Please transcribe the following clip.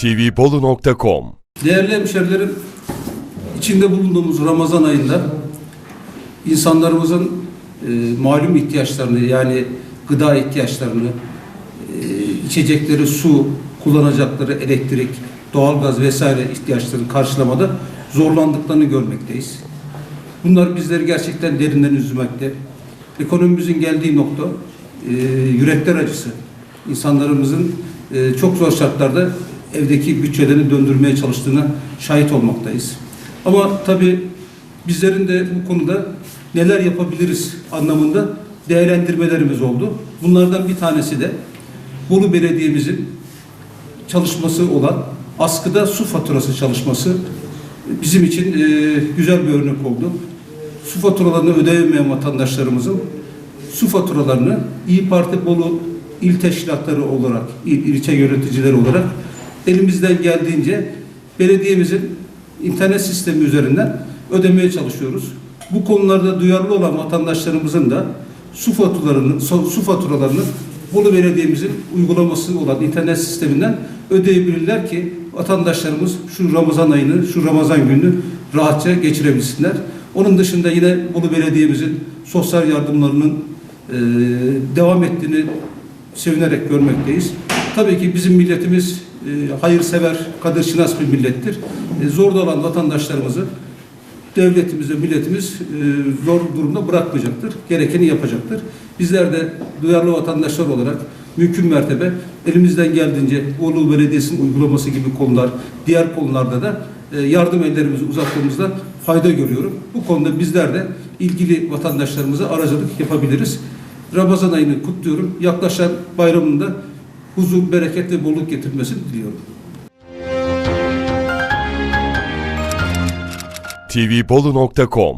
tvbolu.com Değerli hemşerilerim, içinde bulunduğumuz Ramazan ayında insanlarımızın e, malum ihtiyaçlarını yani gıda ihtiyaçlarını, e, içecekleri su, kullanacakları elektrik, doğalgaz vesaire ihtiyaçlarını karşılamada zorlandıklarını görmekteyiz. Bunlar bizleri gerçekten derinden üzmekte. Ekonomimizin geldiği nokta e, yürekler acısı. İnsanlarımızın e, çok zor şartlarda evdeki bütçelerini döndürmeye çalıştığına şahit olmaktayız. Ama tabii bizlerin de bu konuda neler yapabiliriz anlamında değerlendirmelerimiz oldu. Bunlardan bir tanesi de Bolu Belediye'mizin çalışması olan askıda su faturası çalışması bizim için e, güzel bir örnek oldu. Su faturalarını ödeyemeyen vatandaşlarımızın su faturalarını İyi Parti Bolu il teşkilatları olarak, il, ilçe yöneticileri olarak elimizden geldiğince belediyemizin internet sistemi üzerinden ödemeye çalışıyoruz. Bu konularda duyarlı olan vatandaşlarımızın da su faturalarını, su su faturalarını Bolu Belediye'mizin uygulaması olan internet sisteminden ödeyebilirler ki vatandaşlarımız şu Ramazan ayını, şu Ramazan gününü rahatça geçirebilsinler. Onun dışında yine Bolu Belediye'mizin sosyal yardımlarının e, devam ettiğini sevinerek görmekteyiz. Tabii ki bizim milletimiz e, hayırsever, kadir şinas bir millettir. E, zorda olan vatandaşlarımızı devletimiz ve milletimiz e, zor durumda bırakmayacaktır. Gerekeni yapacaktır. Bizler de duyarlı vatandaşlar olarak mümkün mertebe elimizden geldiğince Bolu Belediyesi'nin uygulaması gibi konular, diğer konularda da e, yardım ellerimizi uzattığımızda fayda görüyorum. Bu konuda bizler de ilgili vatandaşlarımıza aracılık yapabiliriz. Ramazan ayını kutluyorum. Yaklaşan bayramında huzur, bereket ve bolluk getirmesini diliyorum. tvbolu.com